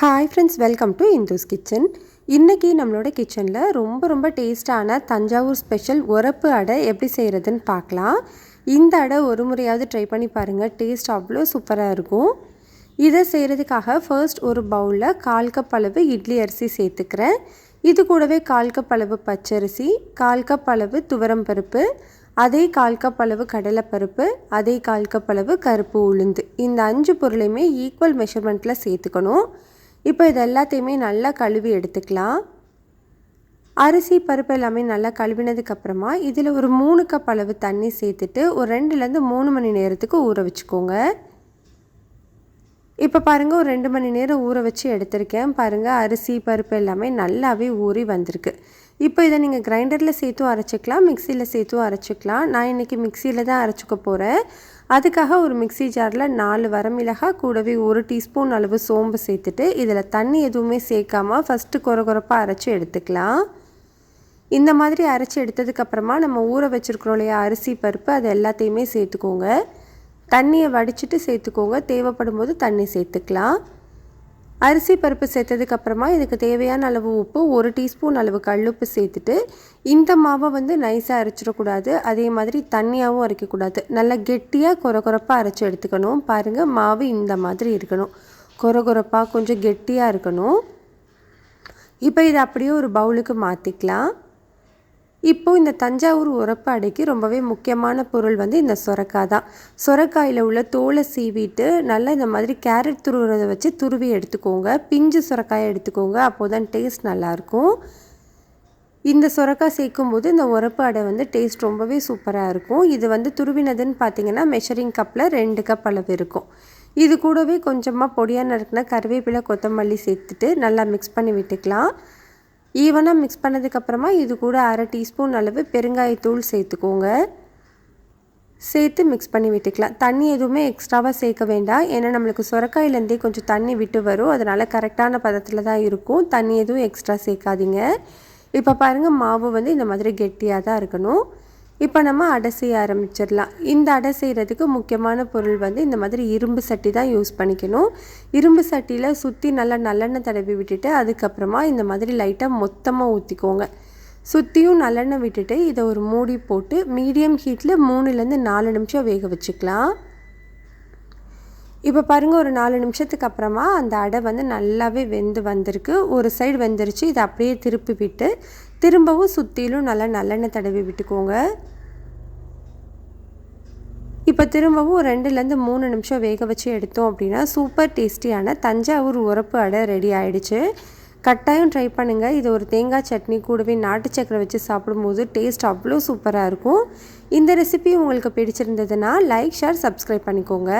Hi friends welcome to Indhu's kitchen இன்றைக்கி நம்மளோட கிச்சனில் ரொம்ப ரொம்ப டேஸ்டான தஞ்சாவூர் ஸ்பெஷல் உரப்பு அடை எப்படி செய்கிறதுன்னு பார்க்கலாம். இந்த அடை ஒரு முறையாவது ட்ரை பண்ணி பாருங்கள் டேஸ்ட் அவ்வளோ சூப்பராக இருக்கும். இதை செய்கிறதுக்காக ஃபர்ஸ்ட் ஒரு பவுலில் கால் கப் அளவு இட்லி அரிசி சேர்த்துக்கிறேன். இது கூடவே கால் கப் அளவு பச்சரிசி கால் கப் அளவு துவரம் பருப்பு அதே கால் கப் அளவு கடலைப்பருப்பு அதே கால் கப் அளவு கருப்பு உளுந்து. இந்த அஞ்சு பொருளையுமே ஈக்குவல் மெஷர்மெண்ட்டில் சேர்த்துக்கணும். இப்போ இது எல்லாத்தையுமே நல்லா கழுவி எடுத்துக்கலாம். அரிசி பருப்பு எல்லாமே நல்லா கழுவினதுக்கப்புறமா இதில் ஒரு மூணு கப் அளவு தண்ணி சேர்த்துட்டு ஒரு ரெண்டுலேருந்து மூணு மணி நேரத்துக்கு ஊற வச்சுக்கோங்க. இப்போ பாருங்கள் ஒரு ரெண்டு மணி நேரம் ஊற வச்சு எடுத்திருக்கேன். பாருங்கள் அரிசி பருப்பு எல்லாமே நல்லாவே ஊறி வந்திருக்கு. இப்போ இதை நீங்கள் கிரைண்டரில் சேர்த்தும் அரைச்சிக்கலாம் மிக்சியில் சேர்த்தும் அரைச்சிக்கலாம். நான் இன்றைக்கி மிக்சியில் தான் அரைச்சிக்க போகிறேன் அதுக்காக ஒரு மிக்சி ஜாரில் நாலு வரமிளகாய் கூடவே ஒரு டீஸ்பூன் அளவு சோம்பு சேர்த்துட்டு இதில் தண்ணி எதுவுமே சேர்க்காமல் ஃபஸ்ட்டு கொர கொரப்பாக அரைச்சி எடுத்துக்கலாம். இந்த மாதிரி அரைச்சி எடுத்ததுக்கப்புறமா நம்ம ஊற வச்சுருக்கிறோம் இல்லையா அரிசி பருப்பு அது எல்லாத்தையுமே சேர்த்துக்கோங்க. தண்ணியை வடிச்சிட்டு சேர்த்துக்கோங்க. தேவைப்படும் போது தண்ணி சேர்த்துக்கலாம். அரிசி பருப்பு சேர்த்ததுக்கப்புறமா இதுக்கு தேவையான அளவு உப்பு ஒரு டீஸ்பூன் அளவு கல்லுப்பு சேர்த்துட்டு இந்த மாவை வந்து நைஸாக அரைச்சிடக்கூடாது. அதே மாதிரி தண்ணியாகவும் அரைக்கக்கூடாது. நல்லா கெட்டியாக கொர கொரப்பாக அரைச்சி எடுத்துக்கணும். பாருங்கள் மாவு இந்த மாதிரி இருக்கணும். கொர கொரப்பாக கொஞ்சம் கெட்டியாக இருக்கணும். இப்போ இதை அப்படியே ஒரு பவுலுக்கு மாற்றிக்கலாம் இப்போது இந்த தஞ்சாவூர் உரப்பு அடைக்கு ரொம்பவே முக்கியமான பொருள் வந்து இந்த சுரக்காய் தான். சொரக்காயில் உள்ள தோலை சீவிட்டு நல்லா இந்த மாதிரி கேரட் துருவுறதை வச்சு துருவி எடுத்துக்கோங்க. பிஞ்சு சொரக்காயை எடுத்துக்கோங்க. அப்போது தான் டேஸ்ட் நல்லாயிருக்கும் இந்த சொரக்காய் சேர்க்கும் போது இந்த உரப்பு அடை வந்து டேஸ்ட் ரொம்பவே சூப்பராக இருக்கும். இது வந்து துருவினதுன்னு பார்த்தீங்கன்னா மெஷரிங் கப்பில் ரெண்டு கப் அளவு இருக்கும். இது கூடவே கொஞ்சமாக பொடியாக நறுக்கின கருவேப்பிலை கொத்தமல்லி சேர்த்துட்டு நல்லா மிக்ஸ் பண்ணி விட்டுக்கலாம். ஈவனாக மிக்ஸ் பண்ணதுக்கப்புறமா இது கூட அரை டீஸ்பூன் அளவு பெருங்காயத்தூள் சேர்த்துக்கோங்க. சேர்த்து மிக்ஸ் பண்ணி விட்டுக்கலாம். தண்ணி எதுவுமே எக்ஸ்ட்ராவாக சேர்க்க வேண்டாம். ஏன்னா நம்மளுக்கு சுரக்காயிலேருந்தே கொஞ்சம் தண்ணி விட்டு வரும். அதனால் கரெக்டான பதத்தில் தான் இருக்கும். தண்ணி எதுவும் எக்ஸ்ட்ரா சேர்க்காதீங்க. இப்போ பாருங்கள் மாவு வந்து இந்த மாதிரி கெட்டியாக தான் இருக்கணும். இப்போ நம்ம அடை செய்ய ஆரம்பிச்சிடலாம். இந்த அடை செய்கிறதுக்கு முக்கியமான பொருள் வந்து இந்த மாதிரி இரும்பு சட்டி தான் யூஸ் பண்ணிக்கணும். இரும்பு சட்டியில் சுற்றி நல்லா நல்லெண்ணெய் தடவி விட்டுட்டு அதுக்கப்புறமா இந்த மாதிரி லைட்டாக மொத்தமாக ஊற்றிக்கோங்க சுற்றியும் நல்லெண்ணெய் விட்டுட்டு இதை ஒரு மூடி போட்டு மீடியம் ஹீட்டில் மூணுலேருந்து நாலு நிமிஷம் வேக வச்சுக்கலாம். இப்போ பாருங்கள் ஒரு நாலு நிமிஷத்துக்கு அப்புறமா அந்த அடை வந்து நல்லாவே வெந்து வந்திருக்கு. ஒரு சைடு வெந்துருச்சு. இதை அப்படியே திருப்பி விட்டு திரும்பவும் சுற்றிலும் நல்லா நல்லெண்ணெய் தடவி விட்டுக்கோங்க. இப்போ திரும்பவும் ரெண்டுலேருந்து மூணு நிமிஷம் வேக வச்சு எடுத்தோம் அப்படின்னா சூப்பர் டேஸ்டியான தஞ்சாவூர் உரப்பு அடை ரெடி ஆகிடுச்சு கட்டாயம் ட்ரை பண்ணுங்கள் இது ஒரு தேங்காய் சட்னி கூடவே நாட்டு சக்கரை வச்சு சாப்பிடும்போது டேஸ்ட் அவ்வளோ சூப்பராக இருக்கும். இந்த ரெசிபி உங்களுக்கு பிடிச்சிருந்ததுன்னா லைக் ஷேர் சப்ஸ்கிரைப் பண்ணிக்கோங்க.